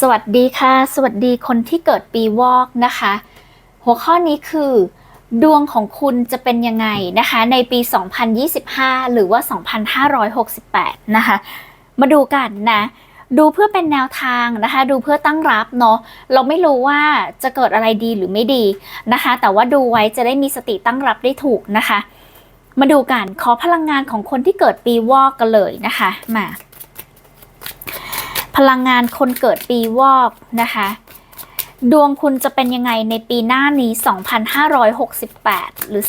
สวัสดีค่ะ สวัสดีคนที่เกิดปีวอกนะคะ หัวข้อนี้คือ ดวงของคุณจะเป็นยังไงนะคะ ในปี 2025 หรือว่า 2568 นะคะ มาดูกันนะดูเพื่อเป็นแนวทางนะคะ ดูเพื่อตั้งรับเนาะเราไม่รู้ว่าจะเกิดอะไรดีหรือไม่ดีนะคะ แต่ว่าดูไว้จะได้มีสติตั้งรับได้ถูกนะคะ มาดูกันขอพลังงานของคนที่เกิดปีวอกกันเลยนะคะมา พลังงานคนเกิดปีวอกนะคะ ดวงคุณจะเป็นยังไงในปีหน้านี้ 2568 หรือ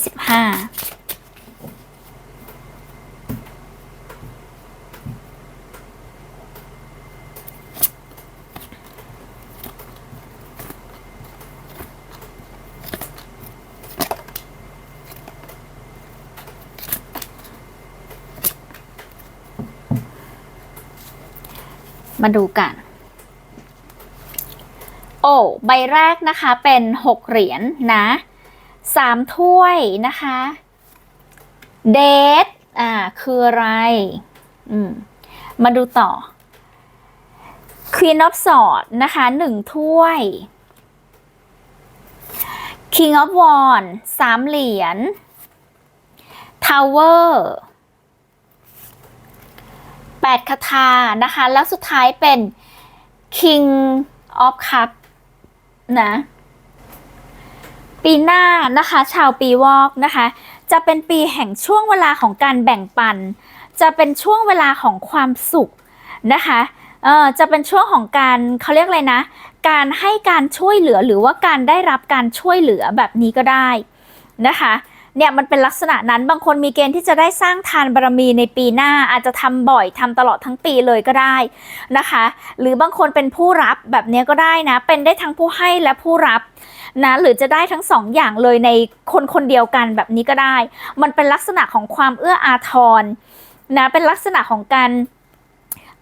2025 มาดูกัน โอ้ใบแรกนะคะเป็นหกเหรียญนนะสามถ้วยนะคะเดทอ่าคืออะไร อืม มาดูต่อ Queen of Swords นะคะหนึ่งถ้วย King of Wands สามเหรียญ Tower แปดคาถานะคะ แล้วสุดท้ายเป็น King of Cup นะ ปีหน้านะคะ ชาวปีวอกนะคะ จะเป็นปีแห่งช่วงเวลาของการแบ่งปัน จะเป็นช่วงเวลาของความสุขนะคะเออจะเป็นช่วงของการเขาเรียกอะไรนะ การให้การช่วยเหลือหรือว่าการได้รับการช่วยเหลือแบบนี้ก็ได้นะคะ เนี่ยมันเป็นลักษณะนั้นบางคนมีเกณฑ์ที่จะได้สร้างทานบารมีในปีหน้าอาจจะทำบ่อยทำตลอดทั้งปีเลยก็ได้นะคะ หรือบางคนเป็นผู้รับแบบนี้ก็ได้นะ เป็นได้ทั้งผู้ให้และผู้รับนะหรือจะได้ทั้งสองอย่างเลยในคนคนเดียวกันแบบนี้ก็ได้ มันเป็นลักษณะของความเอื้ออาทรนะเป็นลักษณะของการ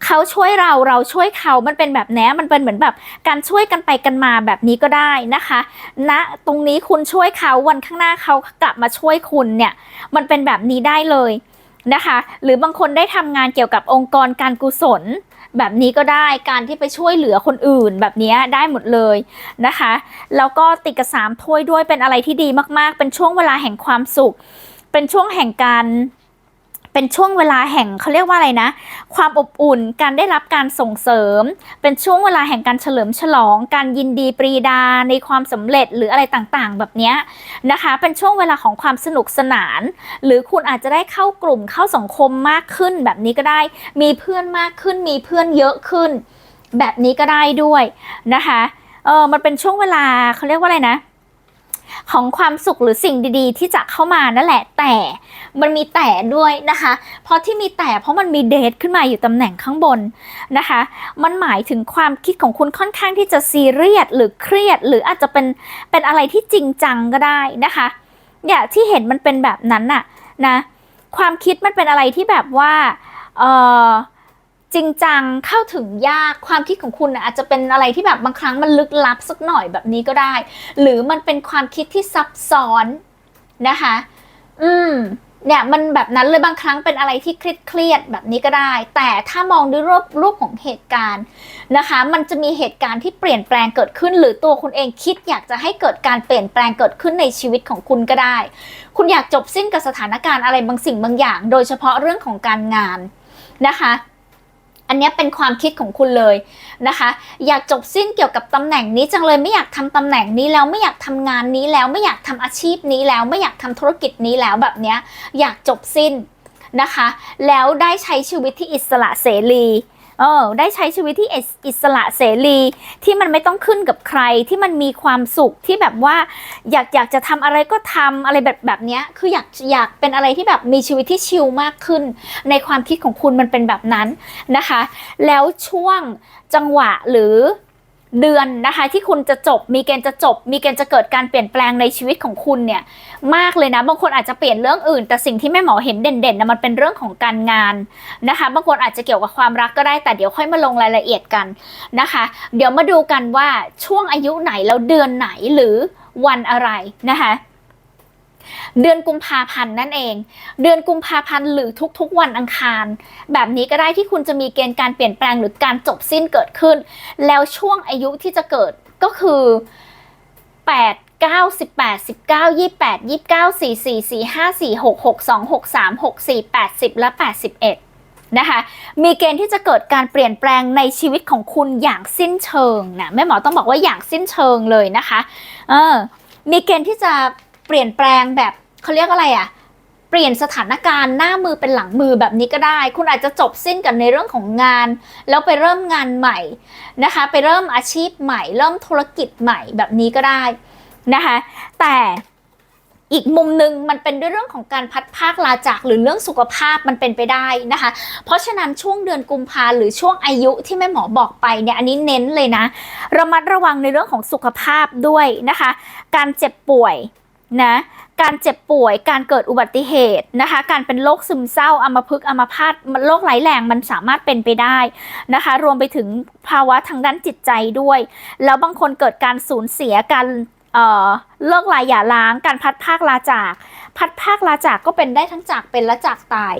เขาช่วยเราเราช่วยเขามันเป็นแบบนี้มันเป็นเหมือนแบบการช่วยกันไปกันมาแบบนี้ก็ได้นะคะณนะตรงนี้คุณช่วยเขาวันข้างหน้าเขากลับมาช่วยคุณเนี่ยมันเป็นแบบนี้ได้เลยนะคะ หรือบางคนได้ทำงานเกี่ยวกับองค์กรการกุศลแบบนี้ก็ได้การที่ไปช่วยเหลือคนอื่นแบบนี้ได้หมดเลยนะคะ แล้วก็ติดกับสามถ้วยด้วยเป็นอะไรที่ดีมากๆ เป็นช่วงเวลาแห่งความสุข เป็นช่วงแห่งการ เป็นช่วงเวลาแห่งเขาเรียกว่าอะไรนะ ความอบอุ่นการได้รับการส่งเสริม เป็นช่วงเวลาแห่งการเฉลิมฉลอง การยินดีปรีดาในความสำเร็จหรืออะไรต่างๆ แบบนี้นะคะ เป็นช่วงเวลาของความสนุกสนาน หรือคุณอาจจะได้เข้ากลุ่มเข้าสังคมมากขึ้น แบบนี้ก็ได้มีเพื่อนมากขึ้น มีเพื่อนเยอะขึ้น แบบนี้ก็ได้ด้วยนะคะเออมันเป็นช่วงเวลาเขาเรียกว่าอะไรนะ ของความสุขหรือสิ่งดีๆ ที่จะเข้ามานั่นแหละ แต่มันมีแต่ด้วยนะคะ เพราะที่มีแต่เพราะมันมีเดทขึ้นมาอยู่ตำแหน่งข้างบนนะคะ มันหมายถึงความคิดของคุณค่อนข้างที่จะซีเรียสหรือเครียด หรืออาจจะเป็นเป็นอะไรที่จริงจังก็ได้นะคะเนี่ยที่เห็นมันเป็นแบบนั้นน่ะนะ ความคิดมันเป็นอะไรที่แบบว่าเออ จริงจังเข้าถึงยากความคิดของคุณอาจจะเป็นอะไรที่แบบบางครั้งมันลึกลับสักหน่อยแบบนี้ก็ได้ หรือมันเป็นความคิดที่ซับซ้อนนะคะ อืมเนี่ยมันแบบนั้นเลยบางครั้งเป็นอะไรที่เครียดเครียดแบบนี้ก็ได้ แต่ถ้ามองด้วยรูปรูปของเหตุการณ์นะคะ มันจะมีเหตุการณ์ที่เปลี่ยนแปลงเกิดขึ้น หรือตัวคุณเองคิดอยากจะให้เกิดการเปลี่ยนแปลงเกิดขึ้นในชีวิตของคุณก็ได้ คุณอยากจบสิ้นกับสถานการณ์อะไรบางสิ่งบางอย่าง โดยเฉพาะเรื่องของการงานนะคะ อันนี้เป็นความคิดของคุณเลยนะคะ อยากจบสิ้นเกี่ยวกับตำแหน่งนี้จังเลยไม่อยากทำตำแหน่งนี้แล้วไม่อยากทำงานนี้แล้วไม่อยากทำอาชีพนี้แล้วไม่อยากทำธุรกิจนี้แล้วแบบเนี้ยอยากจบสิ้นนะคะ แล้วได้ใช้ชีวิตที่อิสระเสรี เออได้ใช้ชีวิตที่อิสระเสรีที่มันไม่ต้องขึ้นกับใครที่มันมีความสุขที่แบบว่า อยากอยากจะทำอะไรก็ทำอะไรแบบแบบเนี้ยคืออยากอยากเป็นอะไรที่แบบมีชีวิตที่ชิลมากขึ้น ในความคิดของคุณมันเป็นแบบนั้นนะคะ แล้วช่วงจังหวะหรือ เดือนนะคะที่คุณจะจบมีเกณฑ์จะจบ มีเกณฑ์จะเกิดการเปลี่ยนแปลงในชีวิตของคุณเนี่ยมากเลยนะบางคนอาจจะเปลี่ยนเรื่องอื่น แต่สิ่งที่แม่หมอเห็นเด่นๆนะมันเป็นเรื่องของการงานนะคะบางคนอาจจะเกี่ยวกับความรักก็ได้แต่เดี๋ยวค่อยมาลงรายละเอียดกันนะคะ เดี๋ยวมาดูกันว่าช่วงอายุไหนแล้วเดือนไหนหรือวันอะไรนะคะ เดือนกุมภาพันธ์นั่นเอง เดือนกุมภาพันธ์หรือทุกๆวันอังคาร แบบนี้ก็ได้ที่คุณจะมีเกณฑ์การเปลี่ยนแปลงหรือการจบสิ้นเกิดขึ้น แล้วช่วงอายุที่จะเกิดก็คือ 8 9 18 19 28 29 44 45 46 62 63 64 80 และ 81 นะคะ มีเกณฑ์ที่จะเกิดการเปลี่ยนแปลงในชีวิตของคุณอย่างสิ้นเชิงนะแม่หมอต้องบอกว่าอย่างสิ้นเชิงเลยนะคะ เออ มีเกณฑ์ที่จะ เปลี่ยนแปลงแบบเขาเรียกอะไรอะเปลี่ยนสถานการณ์หน้ามือเป็นหลังมือแบบนี้ก็ได้ คุณอาจจะจบสิ้นกับในเรื่องของงาน แล้วไปเริ่มงานใหม่นะคะ ไปเริ่มอาชีพใหม่ เริ่มธุรกิจใหม่แบบนี้ก็ได้นะคะ แต่อีกมุมหนึ่งมันเป็นด้วยเรื่องของการพัดภาคลาจากหรือเรื่องสุขภาพมันเป็นไปได้นะคะ เพราะฉะนั้นช่วงเดือนกุมภาหรือช่วงอายุที่แม่หมอบอกไปเนี่ยอันนี้เน้นเลยนะ ระมัดระวังในเรื่องของสุขภาพด้วยนะคะ การเจ็บป่วย นะการเจ็บป่วยการเกิดอุบัติเหตุนะคะ การเป็นโรคซึมเศร้าอัมพฤกษ์อัมพาตโรคไหลายแรงมันสามารถเป็นไปได้นะคะ รวมไปถึงภาวะทางด้านจิตใจด้วย แล้วบางคนเกิดการสูญเสียการเเลิกลาหย่าร้าง การพัดภาคลาจาก พัดภาคลาจากก็เป็นได้ทั้งจากเป็นและจากตาย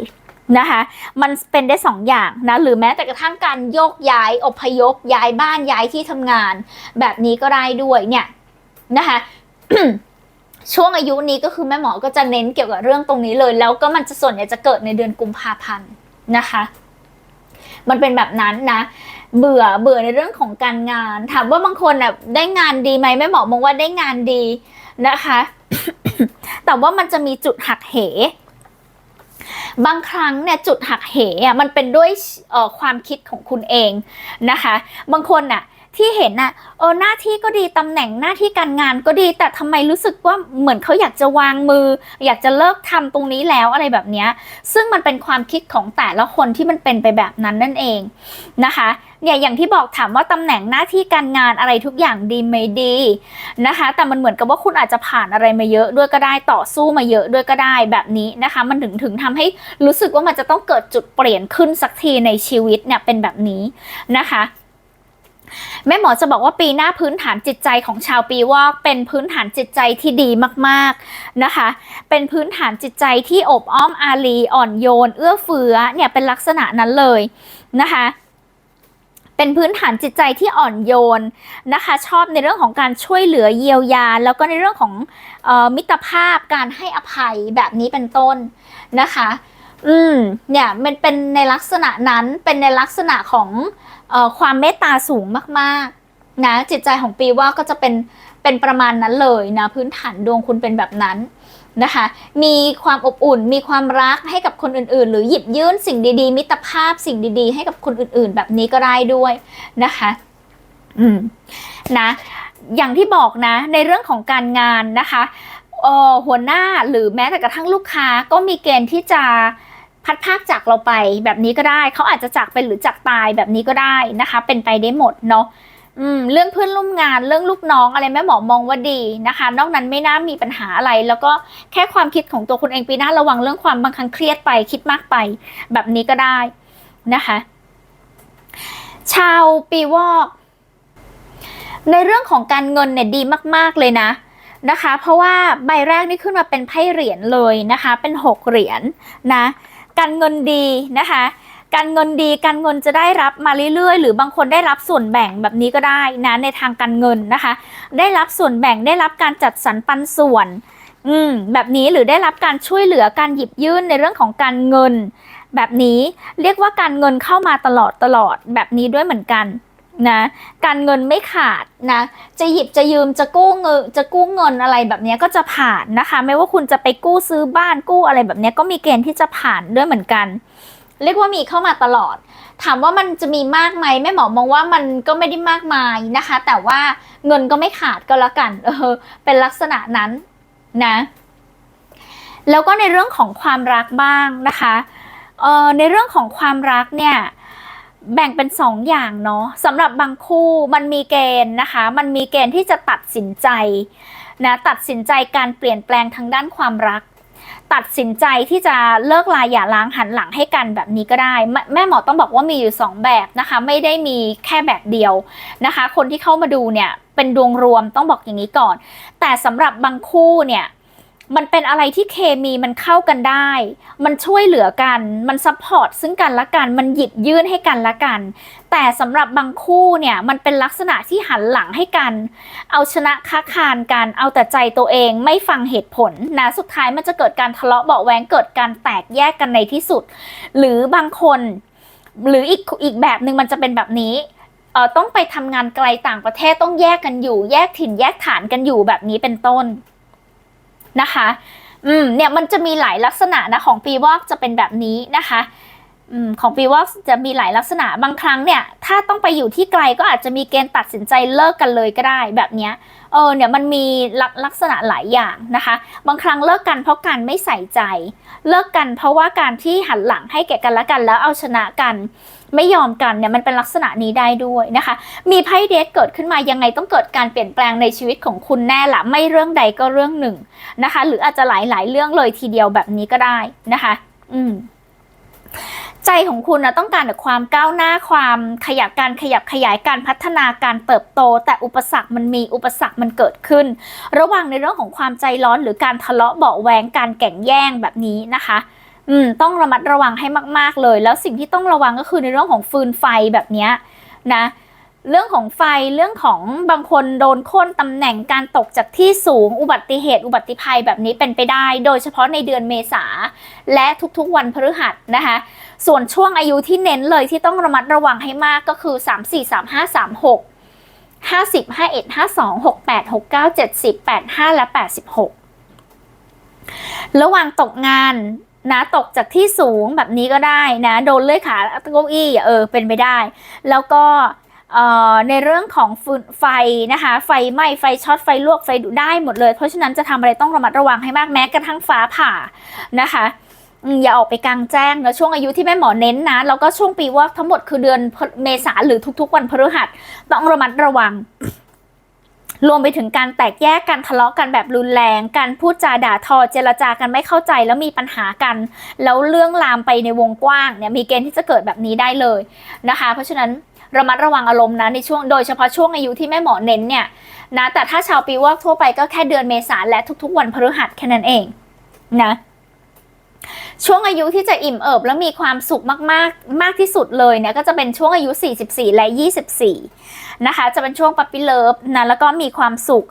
นะคะ มันเป็นได้สองอย่างนะหรือแม้แต่กระทั่งการโยกย้ายอพยพย้ายบ้านย้ายที่ทำงาน แบบนี้ก็ได้ด้วยเนี่ยนะคะ ช่วงอายุนี้ก็คือแม่หมอก็จะเน้นเกี่ยวกับเรื่องตรงนี้เลย แล้วก็มันจะส่วนใหญ่จะเกิดในเดือนกุมภาพันธ์นะคะ มันเป็นแบบนั้นนะ เบื่อเบื่อในเรื่องของการงาน ถามว่าบางคนอะได้งานดีไหมแม่หมอมองว่าได้งานดีนะคะ แต่ว่ามันจะมีจุดหักเหบางครั้งเนี่ยจุดหักเหอะมันเป็นด้วยความคิดของคุณเองนะคะ บางคนน่ะ ที่เห็นน่ะเออหน้าที่ก็ดีตำแหน่งหน้าที่การงานก็ดี แต่ทำไมรู้สึกว่าเหมือนเขาอยากจะวางมือ อยากจะเลิกทำตรงนี้แล้วอะไรแบบนี้ซึ่งมันเป็นความคิดของแต่ละคนที่มันเป็นไปแบบนั้นนั่นเองนะคะเนี่ยอย่างที่บอกถามว่าตำแหน่งหน้าที่การงานอะไรทุกอย่างดีไหมดีนะคะ แต่มันเหมือนกับว่าคุณอาจจะผ่านอะไรมาเยอะด้วยก็ได้ต่อสู้มาเยอะด้วยก็ได้แบบนี้นะคะ มันถึงถึงทำให้รู้สึกว่ามันจะต้องเกิดจุดเปลี่ยนขึ้นสักทีในชีวิตเนี่ยเป็นแบบนี้นะคะ แม่หมอจะบอกว่าปีหน้าพื้นฐานจิตใจของชาวปีวอกเป็นพื้นฐานจิตใจที่ดีมากๆนะคะ เป็นพื้นฐานจิตใจที่อบอ้อมอารีอ่อนโยน เอื้อเฟื้อเนี่ยเป็นลักษณะนั้นเลยนะคะเป็นพื้นฐานจิตใจที่อ่อนโยนนะคะ ชอบในเรื่องของการช่วยเหลือเยียวยา แล้วก็ในเรื่องของออมิตรภาพการให้อภัยแบบนี้เป็นต้นนะคะ อืมเนี่ยมันเป็นในลักษณะนั้นเป็นในลักษณะของ ความเมตตาสูงมากๆนะจิตใจของปีว่าก็จะเป็นเป็นประมาณนั้นเลยนะพื้นฐานดวงคุณเป็นแบบนั้นนะคะ มีความอบอุ่น มีความรักให้กับคนอื่น ๆ หรือหยิบยื่นสิ่งดี ๆ มิตรภาพสิ่งดี ๆ ให้กับคนอื่น ๆ แบบนี้ก็ได้ด้วยนะคะ อืมนะอย่างที่บอกนะในเรื่องของการงานนะคะเออหัวหน้าหรือแม้แต่กระทั่งลูกค้าก็มีเกณฑ์ที่จะ พัดภาคจากเราไปแบบนี้ก็ได้ เขาอาจจะจากเป็นหรือจากตายแบบนี้ก็ได้นะคะ เป็นไปได้หมดเนาะอืมเรื่องเพื่อนร่วมงานเรื่องลูกน้องอะไรแม่หมอมองว่าดีนะคะ นอกนั้นไม่น่ามีปัญหาอะไร แล้วก็แค่ความคิดของตัวคุณเองปีหน้าระวังเรื่องความบางครั้งเครียดไปคิดมากไป แบบนี้ก็ได้นะคะ ชาวปีวอกในเรื่องของการเงินเนี่ยดีมาก ๆ เลยนะนะคะ เพราะว่าใบแรกนี่ขึ้นมาเป็นไพ่เหรียญเลยนะคะ เป็นหกเหรียญนะ การเงินดีนะคะการเงินดีการเงินจะได้รับมาเรื่อยๆ หรือบางคนได้รับส่วนแบ่งแบบนี้ก็ได้นะในทางการเงินนะคะ ได้รับส่วนแบ่งได้รับการจัดสรรปันส่วน อืมแบบนี้หรือได้รับการช่วยเหลือการหยิบยื่นในเรื่องของการเงิน แบบนี้เรียกว่าการเงินเข้ามาตลอดตลอดแบบนี้ด้วยเหมือนกัน นะการเงินไม่ขาดนะจะหยิบจะยืมจะกู้เงินจะกู้เงินอะไรแบบนี้ก็จะผ่านนะคะ ไม่ว่าคุณจะไปกู้ซื้อบ้านกู้อะไรแบบนี้ก็มีเกณฑ์ที่จะผ่านด้วยเหมือนกัน เรียกว่ามีเข้ามาตลอด ถามว่ามันจะมีมากไหมแม่หมอมองว่ามันก็ไม่ได้มากมายนะคะ แต่ว่าเงินก็ไม่ขาดก็แล้วกันเออเป็นลักษณะนั้นนะแล้วก็ในเรื่องของความรักบ้างนะคะเออในเรื่องของความรักเนี่ย แบ่งเป็นสองอย่างเนาะสำหรับบางคู่มันมีเกณฑ์นะคะ มันมีเกณฑ์ที่จะตัดสินใจนะตัดสินใจการเปลี่ยนแปลงทางด้านความรัก ตัดสินใจที่จะเลิกลาอย่าล้างหันหลังให้กันแบบนี้ก็ได้ แม่แม่หมอต้องบอกว่ามีอยู่สองแบบนะคะ ไม่ได้มีแค่แบบเดียวนะคะ คนที่เข้ามาดูเนี่ยเป็นดวงรวมต้องบอกอย่างนี้ก่อน แต่สำหรับบางคู่เนี่ย มันเป็นอะไรที่เคมีมันเข้ากันได้ มันช่วยเหลือกัน มันซัพพอร์ตซึ่งกันและกัน มันหยิบยื่นให้กันและกัน แต่สำหรับบางคู่เนี่ย มันเป็นลักษณะที่หันหลังให้กัน เอาชนะค้าคานกัน เอาแต่ใจตัวเอง ไม่ฟังเหตุผลนะ สุดท้ายมันจะเกิดการทะเลาะเบาะแวงเกิดการแตกแยกกันในที่สุด หรือบางคน หรืออีกอีกแบบหนึ่งมันจะเป็นแบบนี้เออต้องไปทำงานไกลต่างประเทศต้องแยกกันอยู่ แยกถิ่นแยกฐานกันอยู่แบบนี้เป็นต้น นะคะ อืม เนี่ยมันจะมีหลายลักษณะนะของปีวอกจะเป็นแบบนี้นะคะอืมของปีวอกจะมีหลายลักษณะบางครั้งเนี่ยถ้าต้องไปอยู่ที่ไกลก็อาจจะมีเกณฑ์ตัดสินใจเลิกกันเลยก็ได้แบบเนี้ยเออเนี่ยมันมีลลักษณะหลายอย่างนะคะ บางครั้งเลิกกันเพราะการไม่ใส่ใจ เลิกกันเพราะว่าการที่หันหลังให้แก่กันและกันแล้วเอาชนะกัน ไม่ยอมกันเนี่ยมันเป็นลักษณะนี้ได้ด้วยนะคะ มีไพ่เดทเกิดขึ้นมายังไงต้องเกิดการเปลี่ยนแปลงในชีวิตของคุณแน่ละไม่เรื่องใดก็เรื่องหนึ่งนะคะ หรืออาจจะหลายๆ เรื่องเลยทีเดียวแบบนี้ก็ได้นะคะ อืมใจของคุณนะต้องการแต่ความก้าวหน้าความขยับการขยับขยายการพัฒนาการเติบโต แต่อุปสรรคมันมีอุปสรรคมันเกิดขึ้น ระหว่างในเรื่องของความใจร้อนหรือการทะเลาะเบาะแวงการแก่งแย่งแบบนี้นะคะ อืมต้องระมัดระวังให้มาก ๆเลย แล้วสิ่งที่ต้องระวังก็คือในเรื่องของฟืนไฟแบบนี้นะเรื่องของไฟเรื่องของบางคนโดนโค่นตำแหน่งการตกจากที่สูงอุบัติเหตุอุบัติภัยแบบนี้เป็นไปได้ โดยเฉพาะในเดือนเมษาและทุกๆวันพฤหัสนะคะ ส่วนช่วงอายุที่เน้นเลยที่ต้องระมัดระวังให้มากก็คือ 3 4 3 5 3 6 50 51 52 68 69 70 85 และ 86 ระหว่างตกงาน นะตกจากที่สูงแบบนี้ก็ได้นะโดนเลื่อยขาเก้าอี้เออเป็นไปได้ แล้วก็ในเรื่องของไฟนะคะไฟไหม้ไฟช็อตไฟลวกไฟดูได้หมดเลย เพราะฉะนั้นจะทำอะไรต้องระมัดระวังให้มากแม้กระทั่งฟ้าผ่านะคะอืมอย่าออกไปกลางแจ้งนะช่วงอายุที่แม่หมอเน้นนะแล้วก็ช่วงปีวอกทั้งหมดคือเดือนเมษาหรือทุกๆ วันพฤหัสต้องระมัดระวัง รวมไปถึงการแตกแยกกันทะเลาะกันแบบรุนแรง การพูดจาด่าทอเจรจากันไม่เข้าใจแล้วมีปัญหากัน แล้วเรื่องลามไปในวงกว้างเนี่ยมีเกณฑ์ที่จะเกิดแบบนี้ได้เลยนะคะ เพราะฉะนั้นระมัดระวังอารมณ์นะในช่วงโดยเฉพาะช่วงอายุที่แม่หมอเน้นเนี่ยนะแต่ถ้าชาวปีวอกทั่วไปก็แค่เดือนเมษาและทุกๆ วันพฤหัสแค่นั้นเองนะ ช่วงอายุที่จะอิ่มเอิบแล้วมีความสุขมากๆ มากที่สุดเลยเนี่ยก็จะเป็นช่วงอายุ 44 และ 24 นะคะ จะเป็นช่วงปั๊ปปี้เลิฟนะแล้วก็มีความสุข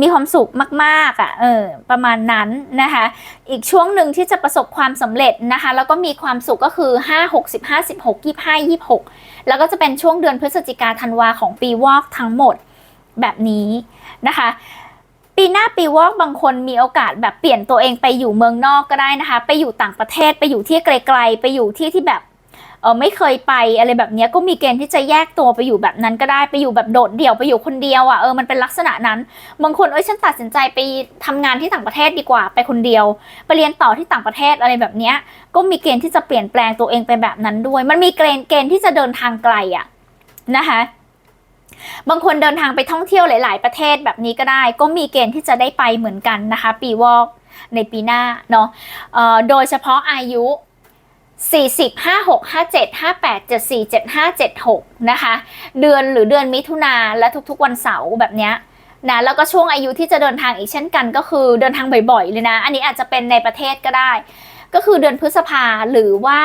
มีความสุขมากๆอะเออประมาณนั้นนะคะ อีกช่วงหนึ่งที่จะประสบความสำเร็จนะคะ แล้วก็มีความสุขก็คือ 5 6 15 16 25 26 แล้วก็จะเป็นช่วงเดือนพฤศจิกาธันวาของปีวอกทั้งหมดแบบนี้นะคะ ปีหน้าปีวอกบางคนมีโอกาสแบบเปลี่ยนตัวเองไปอยู่เมืองนอกก็ได้นะคะ ไปอยู่ต่างประเทศไปอยู่ที่ไกล ๆ ไปอยู่ที่ที่แบบเออไม่เคยไปอะไรแบบนี้ก็มีเกณฑ์ที่จะแยกตัวไปอยู่แบบนั้นก็ได้ไปอยู่แบบโดดเดี่ยวไปอยู่คนเดียวอะ่ะเออมันเป็นลักษณะนั้นบางคนเอ้ยฉันตัดสินใจไปทำงานที่ต่างประเทศดีกว่าไปคนเดียว ไปเรียนต่อที่ต่างประเทศอะไรแบบนี้ก็มีเกณฑ์ที่จะเปลี่ยนแปลงตัวเองไปแบบนั้นด้วย มันมีเกณฑ์เกณฑ์ที่จะเดินทางไกลอะ่ะนะคะ บางคนเดินทางไปท่องเที่ยวหลาย ๆ ประเทศแบบนี้ก็ได้ ก็มีเกณฑ์ที่จะได้ไปเหมือนกันนะคะ ปีวอกในปีหน้าเนาะโดยเฉพาะอายุ 40 56 57 58 74 75 76 นะคะ เดือนหรือเดือนมิถุนาและทุกๆวันเสาร์แบบนี้นะแล้วก็ช่วงอายุที่จะเดินทางอีกเช่นกัน ก็คือเดินทางบ่อยๆเลยนะ อันนี้อาจจะเป็นในประเทศก็ได้ ก็คือเดือนพฤษภาหรือว่า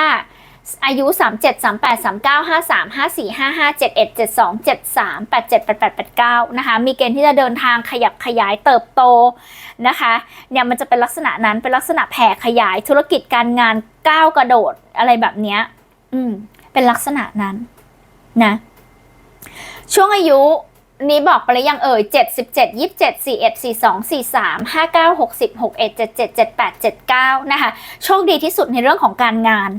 อายุ 37 38 39 53 54 55 71 72 73 87 88 89นะคะ มีเกณฑ์ที่จะเดินทางขยับขยายเติบโตนะคะเนี่ยมันจะเป็นลักษณะนั้นเป็นลักษณะแผ่ขยายธุรกิจการงานก้าวกระโดดอะไรแบบเนี้ยอืมเป็นลักษณะนั้นนะช่วงอายุนี้บอกไปแล้วยังเอ่ยเจ็ดสิบเจ็ดยี่สิบเจ็ดสี่เอ็ดสี่สองสี่สามห้าเก้าหกสิบหกเอ็ดเจ็ดเจ็ดเจ็ดแปดเจ็ดเก้านะคะ โชคดีที่สุดในเรื่องของการงาน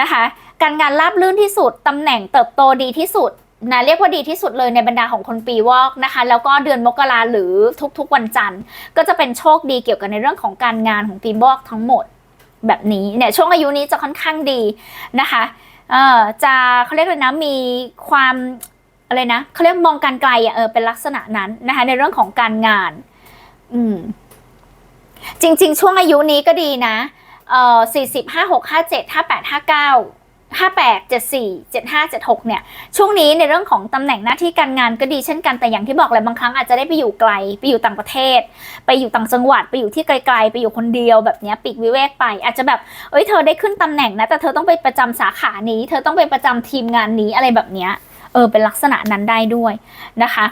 นะคะ การงานราบรื่นที่สุดตำแหน่งเติบโตดีที่สุดนะเรียกว่าดีที่สุดเลยในบรรดาของคนปีวอกนะคะ แล้วก็เดือนมกราหรือทุกๆวันจันทร์ ก็จะเป็นโชคดีเกี่ยวกับในเรื่องของการงานของปีวอกทั้งหมดแบบนี้เนี่ยช่วงอายุนี้จะค่อนข้างดีนะคะเอ่อจะเขาเรียกเลยนะมีความอะไรนะเขาเรียกมองการไกลอะเออเป็นลักษณะนั้นนะคะในเรื่องของการงาน อืมจริง ๆ ช่วงอายุนี้ก็ดีนะ เอ่อสี่สิบห้าหกห้าเจ็ดห้าแปดห้าเก้า58 74 75 76 เนี่ย ช่วงนี้ในเรื่องของตำแหน่งหน้าที่การงานก็ดีเช่นกัน แต่อย่างที่บอกแหละบางครั้งอาจจะได้ไปอยู่ไกล ไปอยู่ต่างประเทศ ไปอยู่ต่างจังหวัด ไปอยู่ที่ไกลๆ ไปอยู่คนเดียวแบบนี้ปีกวิเวกไป อาจจะแบบ เอ้ย เธอได้ขึ้นตำแหน่งนะ แต่เธอต้องไปประจำสาขานี้ เธอต้องไปประจำทีมงานนี้อะไรแบบเนี้ยเออ เป็นลักษณะนั้นได้ด้วยนะคะ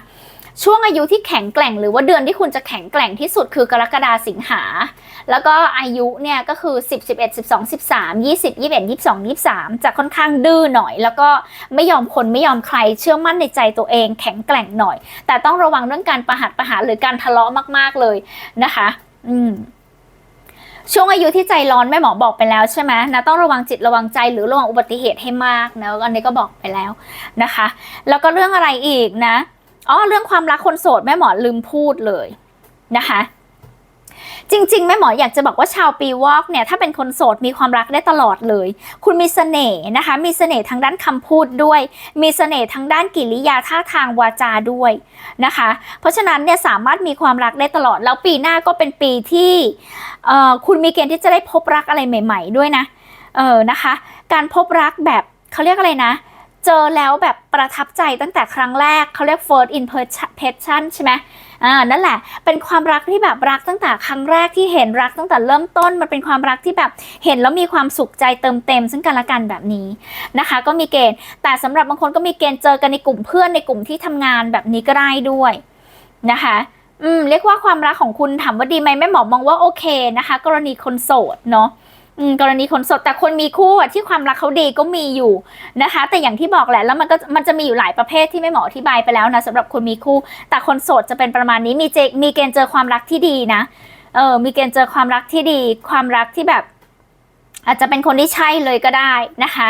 ช่วงอายุที่แข็งแกร่ง หรือว่าเดือนที่คุณจะแข็งแกร่งที่สุดคือกรกฎาสิงหา แล้วก็อายุเนี่ยก็คือ 10 11 12 13 20 21 22 23 จะค่อนข้างดื้อหน่อย แล้วก็ไม่ยอมคนไม่ยอมใครเชื่อมั่นในใจตัวเอง แข็งแกร่งหน่อย แต่ต้องระวังเรื่องการประหัดประหารหรือการทะเลาะมาก ๆเลยนะคะ อืมช่วงอายุที่ใจร้อนแม่หมอบอกไปแล้วใช่ไหมนะต้องระวังจิตระวังใจหรือระวังอุบัติเหตุให้มากนะอันนี้ก็บอกไปแล้วนะคะ แล้วก็เรื่องอะไรอีกนะ อ๋อเรื่องความรักคนโสดแม่หมอลืมพูดเลยนะคะ จริง ๆ แม่หมออยากจะบอกว่าชาวปีวอกเนี่ยถ้าเป็นคนโสดมีความรักได้ตลอดเลย คุณมีเสน่ห์นะคะ มีเสน่ห์ทางด้านคำพูดด้วย มีเสน่ห์ทางด้านกิริยาท่าทางวาจาด้วยนะคะ เพราะฉะนั้นเนี่ยสามารถมีความรักได้ตลอดแล้วปีหน้าก็เป็นปีที่คุณมีเกณฑ์ที่จะได้พบรักอะไรใหม่ ๆ ด้วยนะเออนะคะ การพบรักแบบเขาเรียกอะไรนะเจอแล้วแบบประทับใจตั้งแต่ครั้งแรกเขาเรียก first impression ใช่ไหมอ่านั่นแหละ เป็นความรักที่แบบรักตั้งแต่ครั้งแรกที่เห็นรักตั้งแต่เริ่มต้น มันเป็นความรักที่แบบเห็นแล้วมีความสุขใจเติมเต็ม ซึ่งกันและกันแบบนี้นะคะ ก็มีเกณฑ์ แต่สำหรับบางคนก็มีเกณฑ์เจอกันในกลุ่มเพื่อนในกลุ่มที่ทำงานแบบนี้ก็ได้ด้วยนะคะอืมเรียกว่าความรักของคุณถามว่าดีไหมแม่หมอมองว่าโอเคนะคะ กรณีคนโสดเนาะ กรณีคนสดแต่คนมีคู่อะที่ความรักเขาดีก็มีอยู่นะคะ แต่อย่างที่บอกแหละแล้วมันก็มันจะมีอยู่หลายประเภทที่แม่หมออธิบายไปแล้วนะสำหรับคนมีคู่ แต่คนโสดจะเป็นประมาณนี้มีเจมีเกณฑ์เจอความรักที่ดีนะเออมีเกณฑ์เจอความรักที่ดี ความรักที่แบบ อาจจะเป็นคนที่ใช่เลยก็ได้นะคะ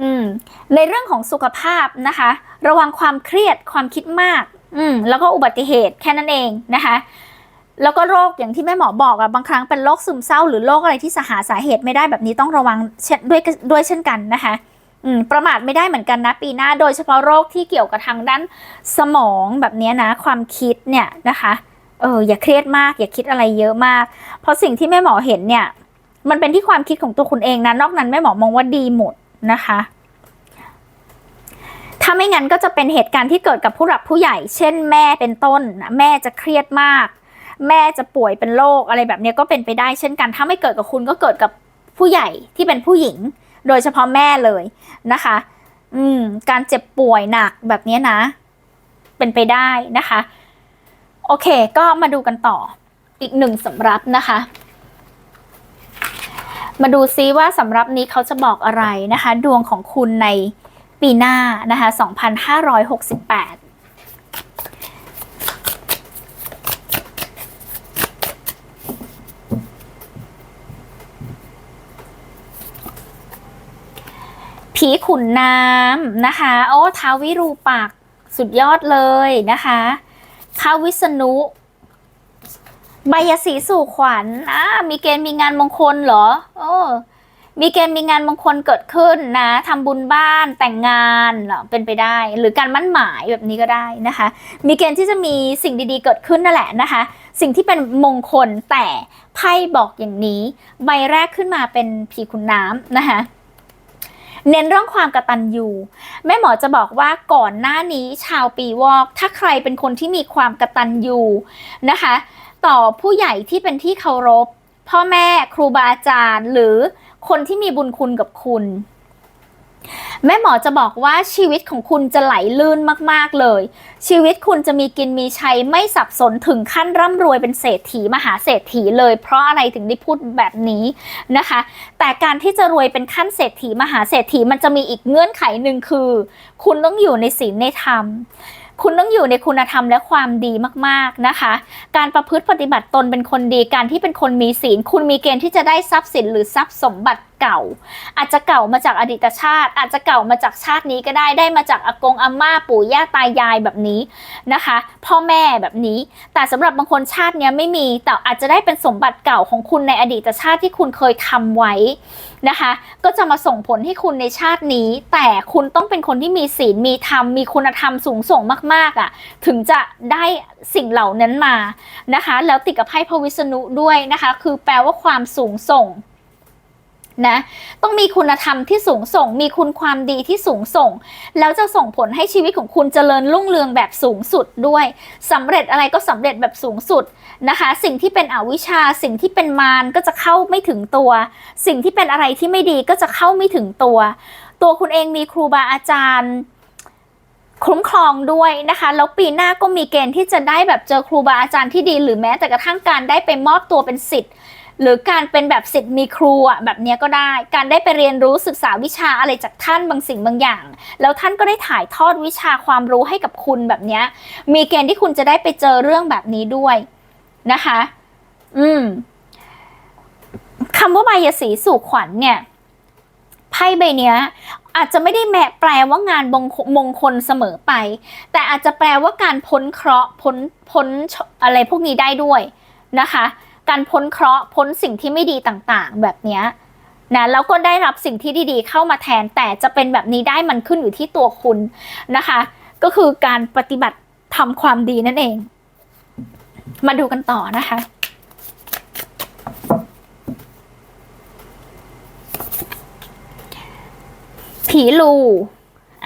อืมในเรื่องของสุขภาพนะคะ ระวังความเครียดความคิดมากอืมแล้วก็อุบัติเหตุแค่นั้นเองนะคะ แล้วก็โรคอย่างที่แม่หมอบอกอะบางครั้งเป็นโรคซึมเศร้า หรือโรคอะไรที่สหาสาเหตุไม่ได้แบบนี้ต้องระวังเช่นด้วยด้วยเช่นกันนะคะอืมประมาทไม่ได้เหมือนกันนะปีหน้า โดยเฉพาะโรคที่เกี่ยวกับทางด้านสมองแบบนี้นะ ความคิดเนี่ยนะคะเอออย่าเครียดมากอย่าคิดอะไรเยอะมาก เพราะสิ่งที่แม่หมอเห็นเนี่ย มันเป็นที่ความคิดของตัวคุณเองนะนอกนั้นแม่หมอมองว่าดีหมดนะคะ ถ้าไม่งั้นก็จะเป็นเหตุการณ์ที่เกิดกับผู้หลักผู้ใหญ่ เช่นแม่เป็นต้นแม่จะเครียดมาก แม่จะป่วยเป็นโรคอะไรแบบนี้ก็เป็นไปได้เช่นกัน ถ้าไม่เกิดกับคุณก็เกิดกับผู้ใหญ่ที่เป็นผู้หญิง โดยเฉพาะแม่เลยนะคะ อืม การเจ็บป่วยหนักแบบนี้นะ เป็นไปได้นะคะ โอเค ก็มาดูกันต่ออีกหนึ่งสำรับนะคะ มาดูซิว่าสำรับนี้เขาจะบอกอะไรนะคะ ดวงของคุณในปีหน้านะคะ 2568 ผีขุนน้ำนะคะ โอ้ท้าววิรูปักษ์สุดยอดเลยนะคะท้าวิษณุใบยสีสู่ขวัญอ่ามีเกณฑ์มีงานมงคลเหรอ โอ้มีเกณฑ์มีงานมงคลเกิดขึ้นนะทำบุญบ้านแต่งงานเหรอเป็นไปได้ หรือการมั่นหมายแบบนี้ก็ได้นะคะ มีเกณฑ์ที่จะมีสิ่งดีๆเกิดขึ้นนั่นแหละนะคะ สิ่งที่เป็นมงคลแต่ไพ่บอกอย่างนี้ ใบแรกขึ้นมาเป็นผีขุนน้ำนะคะ เน้นเรื่องความกระตันยูแม่หมอจะบอกว่าก่อนหน้านี้ชาวปีวอก ถ้าใครเป็นคนที่มีความกระตันยูนะคะ ต่อผู้ใหญ่ที่เป็นที่เคารพ พ่อแม่ครูบาอาจารย์ หรือคนที่มีบุญคุณกับคุณ แม่หมอจะบอกว่าชีวิตของคุณจะไหลลื่นมากๆเลย ชีวิตคุณจะมีกินมีใช้ไม่สับสนถึงขั้นร่ำรวยเป็นเศรษฐีมหาเศรษฐีเลย เพราะอะไรถึงได้พูดแบบนี้นะคะ แต่การที่จะรวยเป็นขั้นเศรษฐีมหาเศรษฐีมันจะมีอีกเงื่อนไขหนึ่งคือ คุณต้องอยู่ในศีลในธรรมคุณต้องอยู่ในคุณธรรมและความดีมากๆนะคะ การประพฤติปฏิบัติตนเป็นคนดี การที่เป็นคนมีศีล คุณมีเกณฑ์ที่จะได้ทรัพย์สินหรือทรัพย์สมบัติ เก่า อาจจะเก่ามาจากอดีตชาติ อาจจะเก่ามาจากชาตินี้ก็ได้ได้มาจากอากงอาม่าปู่ย่าตายายแบบนี้นะคะ พ่อแม่แบบนี้ แต่สำหรับบางคนชาติเนี้ยไม่มีแต่อาจจะได้เป็นสมบัติเก่าของคุณในอดีตชาติที่คุณเคยทำไว้นะคะ ก็จะมาส่งผลให้คุณในชาตินี้ แต่คุณต้องเป็นคนที่มีศีลมีธรรมมีคุณธรรมสูงส่งมากๆอะ ถึงจะได้สิ่งเหล่านั้นมานะคะ แล้วติดกับไพ่พระวิษณุด้วยนะคะ คือแปลว่าความสูงส่ง นะต้องมีคุณธรรมที่สูงส่ง มีคุณความดีที่สูงส่ง แล้วจะส่งผลให้ชีวิตของคุณเจริญรุ่งเรืองแบบสูงสุดด้วยสำเร็จอะไรก็สำเร็จแบบสูงสุดนะคะ สิ่งที่เป็นอวิชชา สิ่งที่เป็นมารก็จะเข้าไม่ถึงตัว สิ่งที่เป็นอะไรที่ไม่ดีก็จะเข้าไม่ถึงตัว ตัวคุณเองมีครูบาอาจารย์คุ้มครองด้วยนะคะ แล้วปีหน้าก็มีเกณฑ์ที่จะได้แบบเจอครูบาอาจารย์ที่ดี หรือแม้แต่กระทั่งการได้ไปมอบตัวเป็นสิทธิ์ หรือการเป็นแบบสิทธิ์มีครูอะแบบนี้ก็ได้ การได้ไปเรียนรู้ศึกษาวิชาอะไรจากท่านบางสิ่งบางอย่าง แล้วท่านก็ได้ถ่ายทอดวิชาความรู้ให้กับคุณแบบนี้มีเกณฑ์ที่คุณจะได้ไปเจอเรื่องแบบนี้ด้วยนะคะ อืมคำว่าบายสีสู่ขวัญเนี่ยไพ่ใบเนี้ย อาจจะไม่ได้แมแปลว่างานมงคลมงคลเสมอไป แต่อาจจะแปลว่าการพ้นเคราะห์พ้นพ้นอะไรพวกนี้ได้ด้วยนะคะ การพ้นเคราะห์พ้นสิ่งที่ไม่ดีต่างๆ แบบนี้นะแล้วก็ได้รับสิ่งที่ดีๆ เข้ามาแทนแต่จะเป็นแบบนี้ได้มันขึ้นอยู่ที่ตัวคุณนะคะ ก็คือการปฏิบัติทำความดีนั่นเอง มาดูกันต่อนะคะผีลู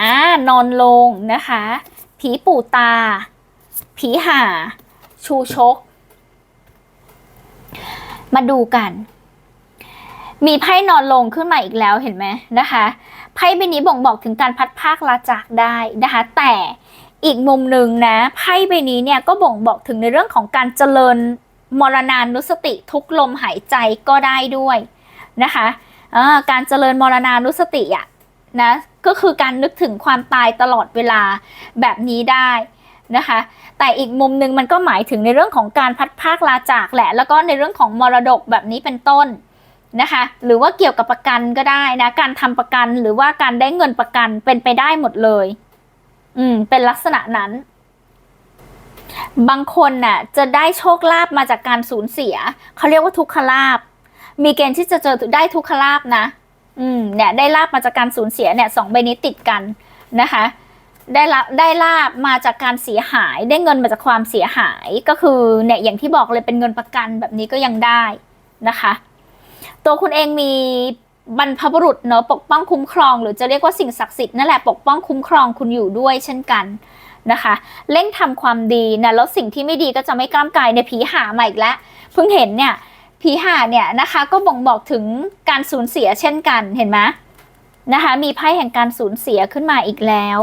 อ่านอนลงนะคะ ผีปู่ตา ผีห่าชูชก มาดูกัน มีไพ่นอนลงขึ้นมาอีกแล้วเห็นไหมนะคะไพ่ใบนี้บ่งบอกถึงการพัดภาคลาจากได้นะคะ แต่อีกมุมหนึ่งนะไพ่ใบนี้เนี่ยก็บ่งบอกถึงในเรื่องของการเจริญมรณานุสติทุกลมหายใจก็ได้ด้วยนะคะะการเจริญมรณานุสติอะนะก็คือการนึกถึงความตายตลอดเวลาแบบนี้ได้ นะคะ แต่อีกมุมหนึ่งมันก็หมายถึงในเรื่องของการพัดภาคลาจากแหละ แล้วก็ในเรื่องของมรดกแบบนี้เป็นต้นนะคะ หรือว่าเกี่ยวกับประกันก็ได้นะ การทำประกันหรือว่าการได้เงินประกันเป็นไปได้หมดเลย อืม เป็นลักษณะนั้น บางคนน่ะ จะได้โชคลาภมาจากการสูญเสีย เขาเรียกว่าทุกขลาภ มีเกณฑ์ที่จะเจอได้ทุกขลาภนะ อืม เนี่ย ได้ลาบมาจากการสูญเสียเนี่ยสองใบนี้ติดกันนะคะ ได้ลาได้ลาบมาจากการเสียหาย ได้เงินมาจากความเสียหายก็คือเนี่ยอย่างที่บอกเลยเป็นเงินประกันแบบนี้ก็ยังได้นะคะ ตัวคุณเองมีบรรพบุรุษเนาะปกป้องคุ้มครอง หรือจะเรียกว่าสิ่งศักดิ์สิทธิ์นั่นแหละปกป้องคุ้มครองคุณอยู่ด้วยเช่นกันนะคะเร่งทำความดีนะแล้วสิ่งที่ไม่ดีก็จะไม่กล้ามกายในยผีหามาอีกแล้วเพิ่งเห็นเนี่ยผีหาเนี่ยนะคะก็บ่งบอกถึงการสูญเสียเช่นกันเห็นไหมนะคะมีไพ่แห่งการสูญเสียขึ้นมาอีกแล้ว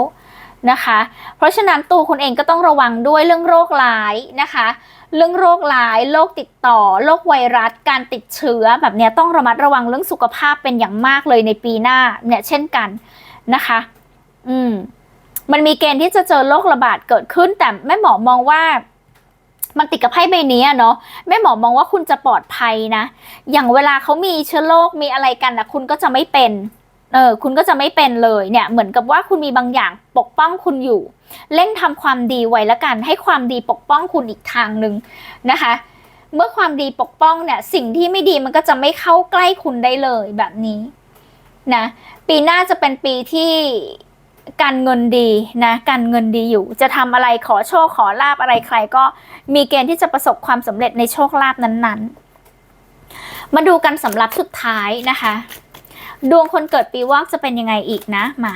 นะคะ เพราะฉะนั้นตัวคุณเองก็ต้องระวังด้วยเรื่องโรคร้ายนะคะ เรื่องโรคร้ายโรคติดต่อโรคไวรัส การติดเชื้อแบบนี้ต้องระมัดระวังเรื่องสุขภาพเป็นอย่างมากเลยในปีหน้าเนี่ยเช่นกันนะคะ อืม มันมีเกณฑ์ที่จะเจอโรคระบาดเกิดขึ้น แต่แม่หมอมองว่ามันติดกับไพ่ใบนี้เนาะแม่หมอมองว่าคุณจะปลอดภัยนะ อย่างเวลาเขามีเชื้อโรคมีอะไรกันนะคุณก็จะไม่เป็น เออคุณก็จะไม่เป็นเลยเนี่ยเหมือนกับว่าคุณมีบางอย่างปกป้องคุณอยู่ เร่งทำความดีไว้ละกัน ให้ความดีปกป้องคุณอีกทางหนึ่งนะคะ เมื่อความดีปกป้องเนี่ยสิ่งที่ไม่ดีมันก็จะไม่เข้าใกล้คุณได้เลยแบบนี้นะปีหน้าจะเป็นปีที่การเงินดีนะการเงินดีอยู่ จะทำอะไรขอโชคขอลาบอะไรใคร ก็มีเกณฑ์ที่จะประสบความสำเร็จในโชคลาภนั้นๆ มาดูกันสำหรับสุดท้ายนะคะ ดวงคนเกิดปีวอกจะเป็นยังไงอีกนะมา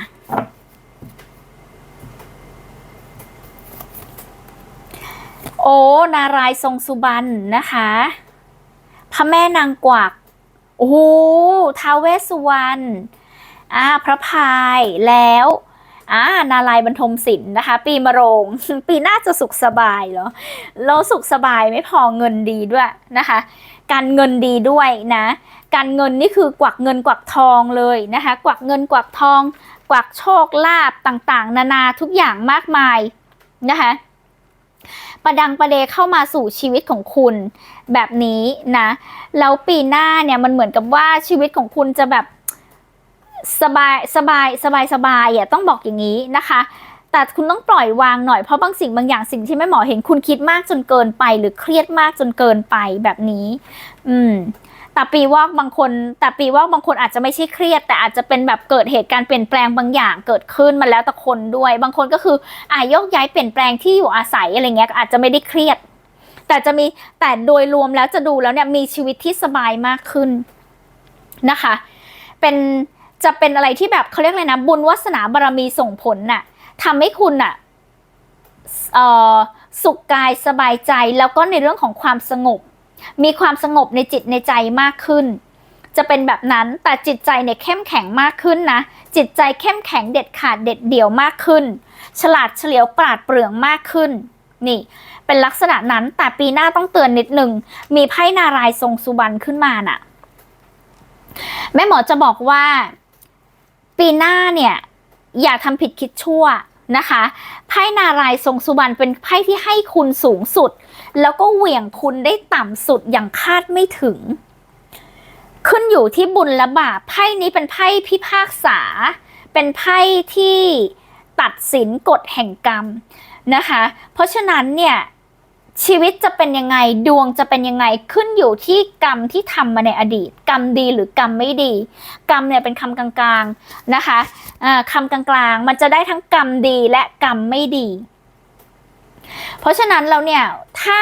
โอ้นารายทรงสุบรรณนะคะพระแม่นางกวักโอ้ท้าวเวสสุวรรณอ่าพระพายแล้วอ่านารายบรรทมศิลป์นะคะ ปีมะโรง ปีหน้าจะสุขสบายเหรอแล้วสุขสบายไม่พอเงินดีด้วยนะคะ การเงินดีด้วยนะ การเงินนี่คือกวักเงินกวักทองเลยนะคะ กวักเงินกวักทอง กวักโชคลาภต่างๆ นานาทุกอย่างมากมายนะคะประดังประเดเข้ามาสู่ชีวิตของคุณแบบนี้นะแล้วปีหน้าเนี่ยมันเหมือนกับว่าชีวิตของคุณจะแบบสบายสบายสบายสบายอะต้องบอกอย่างนี้นะคะ แต่คุณต้องปล่อยวางหน่อยเพราะบางสิ่งบางอย่างสิ่งที่แม่หมอเห็นคุณคิดมากจนเกินไป หรือเครียดมากจนเกินไปแบบนี้ อืม แต่ปีวอกบางคน แต่ปีวอกบางคนอาจจะไม่ใช่เครียด แต่อาจจะเป็นแบบเกิดเหตุการณ์เปลี่ยนแปลงบางอย่างเกิดขึ้นมาแล้วแต่คนด้วย บางคนก็คืออ่ายกย้ายเปลี่ยนแปลงที่อยู่อาศัยอะไรเงี้ยอาจจะไม่ได้เครียด แต่จะมีแต่โดยรวมแล้วจะดูแล้วเนี่ยมีชีวิตที่สบายมากขึ้นนะคะ เป็นจะเป็นอะไรที่แบบเขาเรียกอะไรนะบุญวาสนาบารมีส่งผลน่ะทำให้คุณน่ะเอ่อสุขกายสบายใจแล้วก็ในเรื่องของความสงบ มีความสงบในจิตในใจมากขึ้น จะเป็นแบบนั้นแต่จิตใจเนี่ยเข้มแข็งมากขึ้นนะ จิตใจเข้มแข็งเด็ดขาดเด็ดเดี่ยวมากขึ้น ฉลาดเฉลียวปราดเปรื่องมากขึ้น นี่ เป็นลักษณะนั้นแต่ปีหน้าต้องเตือนนิดนึงมีไพ่นารายทรงสุบรรณขึ้นมาน่ะ แม่หมอจะบอกว่า ปีหน้าเนี่ย อย่าทำผิดคิดชั่ว นะคะไพ่นารายทรงสุบรรณเป็นไพ่ที่ให้คุณสูงสุด แล้วก็เหวี่ยงคุณได้ต่ำสุดอย่างคาดไม่ถึง ขึ้นอยู่ที่บุญและบาปไพ่นี้เป็นไพ่พิพากษา เป็นไพ่ที่ตัดสินกฎแห่งกรรมนะคะ เพราะฉะนั้นเนี่ย ชีวิตจะเป็นยังไงดวงจะเป็นยังไงขึ้นอยู่ที่กรรมที่ทำมาในอดีต กรรมดีหรือกรรมไม่ดี กรรมเนี่ยเป็นคำกลางๆนะคะอ่าคำกลางๆ มันจะได้ทั้งกรรมดีและกรรมไม่ดี เพราะฉะนั้นแล้วเนี่ยถ้า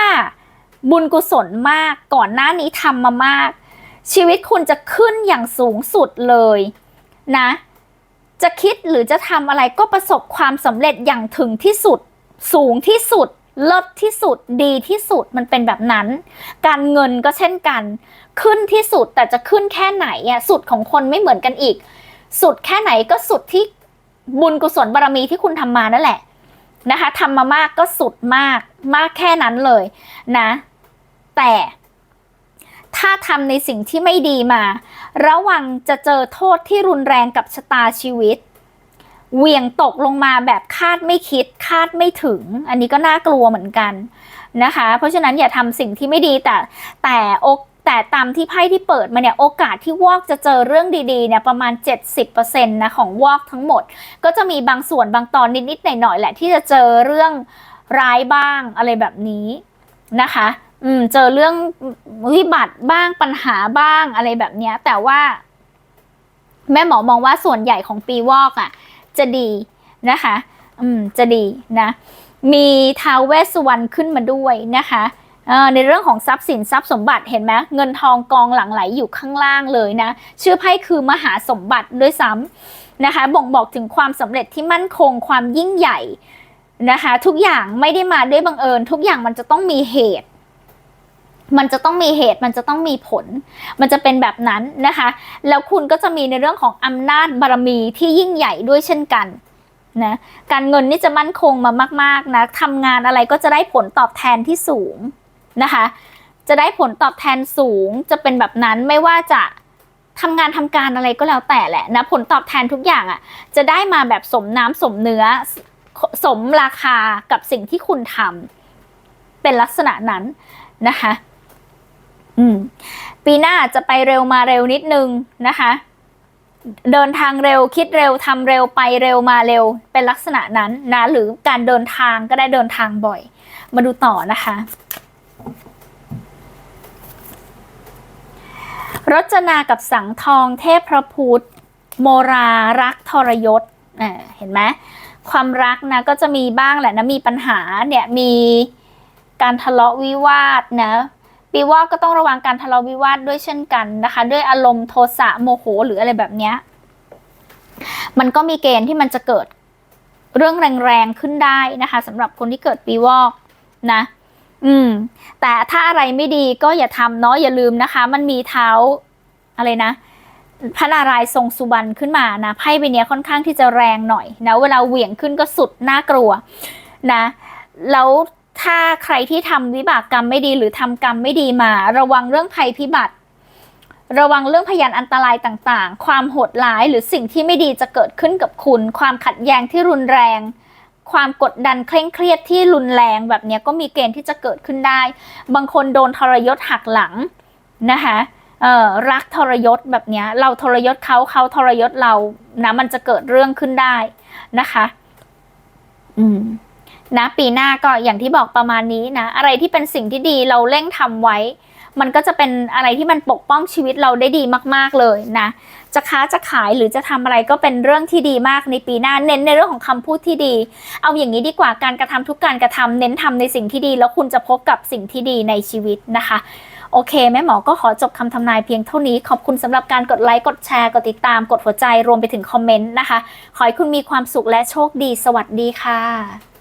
บุญกุศลมากก่อนหน้านี้ทำมามาก ชีวิตคุณจะขึ้นอย่างสูงสุดเลยนะจะคิดหรือจะทำอะไรก็ประสบความสำเร็จอย่างถึงที่สุด สูงที่สุด เลิศที่สุดดีที่สุดมันเป็นแบบนั้น การเงินก็เช่นกัน ขึ้นที่สุดแต่จะขึ้นแค่ไหนอะสุดของคนไม่เหมือนกันอีก สุดแค่ไหนก็สุดที่บุญกุศลบารมีที่คุณทำมานั่นแหละนะคะทำมามากก็สุดมากมากแค่นั้นเลยนะ แต่ถ้าทำในสิ่งที่ไม่ดีมา ระวังจะเจอโทษที่รุนแรงกับชะตาชีวิต เหวี่ยงตกลงมาแบบคาดไม่คิดคาดไม่ถึง อันนี้ก็น่ากลัวเหมือนกันนะคะ เพราะฉะนั้นอย่าทำสิ่งที่ไม่ดีแต่แต่อกแต่ตามที่ไพ่ที่เปิดมาเนี่ยโอกาสที่วอกจะเจอเรื่องดีๆเนี่ยประมาณ 70%นะของวอกทั้งหมด ก็จะมีบางส่วนบางตอนนิดๆหน่อยๆแหละที่จะเจอเรื่องร้ายบ้างอะไรแบบนี้นะคะ อืมเจอเรื่องวิบัติบ้างปัญหาบ้างอะไรแบบเนี้ย แต่ว่า แม่หมอมองว่าส่วนใหญ่ของปีวอกอะ่ะ จะดีนะคะ อืม จะดีนะ มีท้าวเวสสุวรรณขึ้นมาด้วยนะคะในเรื่องของทรัพย์สินทรัพย์สมบัติเห็นไหมเงินทองกองหลังไหลอยู่ข้างล่างเลยนะ ชื่อไพ่คือมหาสมบัติด้วยซ้ำนะคะ บ่งบอกถึงความสำเร็จที่มั่นคงความยิ่งใหญ่นะคะ ทุกอย่างไม่ได้มาด้วยบังเอิญ ทุกอย่างมันจะต้องมีเหตุ มันจะต้องมีเหตุมันจะต้องมีผล มันจะเป็นแบบนั้นนะคะ แล้วคุณก็จะมีในเรื่องของอำนาจบารมีที่ยิ่งใหญ่ด้วยเช่นกันนะการเงินนี่จะมั่นคงมามากๆนะทำงานอะไรก็จะได้ผลตอบแทนที่สูงนะคะ จะได้ผลตอบแทนสูงจะเป็นแบบนั้นไม่ว่าจะทำงานทำการอะไรก็แล้วแต่แหละนะผลตอบแทนทุกอย่างอะ่ะจะได้มาแบบสมน้ำสมเนื้อสมราคากับสิ่งที่คุณทำเป็นลักษณะนั้นนะคะ อืมปีหน้าจะไปเร็วมาเร็วนิดนึงนะคะ เดินทางเร็วคิดเร็วทำเร็วไปเร็วมาเร็ว เป็นลักษณะนั้นนะ หรือการเดินทางก็ได้เดินทางบ่อย มาดูต่อนะคะ รจนากับสังทองเทพพระพุทธโมรารักทรยศเห็นไหมความรักนะก็จะมีบ้างแหละนะมีปัญหาเนี่ยมีการทะเลาะวิวาทนะ ปีว่าก็ต้องระวังการทะเลาะวิวาทด้วยเช่นกันนะคะ ด้วยอารมณ์โทสะโมโหหรืออะไรแบบเนี้ยมันก็มีเกณฑ์ที่มันจะเกิดเรื่องแรงๆขึ้นได้นะคะสำหรับคนที่เกิดปีวอกนะ อืม แต่ถ้าอะไรไม่ดีก็อย่าทำเนาะอย่าลืมนะคะ มันมีเท้าอะไรนะพระนารายทรงสุบรรณขึ้นมานะไพ่ใบนี้ค่อนข้างที่จะแรงหน่อยนะเวลาเหวี่ยงขึ้นก็สุดน่ากลัวนะ แล้ว ถ้าใครที่ทำวิบากกรรมไม่ดีหรือทำกรรมไม่ดีมา ระวังเรื่องภัยพิบัติ ระวังเรื่องพยานอันตรายต่างๆ ความโหดร้ายหรือสิ่งที่ไม่ดีจะเกิดขึ้นกับคุณ ความขัดแย้งที่รุนแรง ความกดดันเคร่งเครียดที่รุนแรงแบบนี้ก็มีเกณฑ์ที่จะเกิดขึ้นได้ บางคนโดนทรยศหักหลังนะคะรักทรยศแบบนี้เราทรยศเขาเขาทรยศเรานะมันจะเกิดเรื่องขึ้นได้นะคะ อืม นะปีหน้าก็อย่างที่บอกประมาณนี้นะ อะไรที่เป็นสิ่งที่ดีเราเร่งทำไว้ มันก็จะเป็นอะไรที่มันปกป้องชีวิตเราได้ดีมากๆเลยนะ จะค้าจะขายหรือจะทำอะไรก็เป็นเรื่องที่ดีมากในปีหน้า เน้นในเรื่องของคำพูดที่ดี เอาอย่างนี้ดีกว่าการกระทำทุกการกระทำเน้นทำในสิ่งที่ดี แล้วคุณจะพบกับสิ่งที่ดีในชีวิตนะคะโอเคแม่หมอก็ขอจบคำทำนายเพียงเท่านี้ ขอบคุณสำหรับการกดไลค์กดแชร์ กดติดตามกดหัวใจรวมไปถึงคอมเมนต์นะคะ ขอให้คุณมีความสุขและโชคดี สวัสดีค่ะ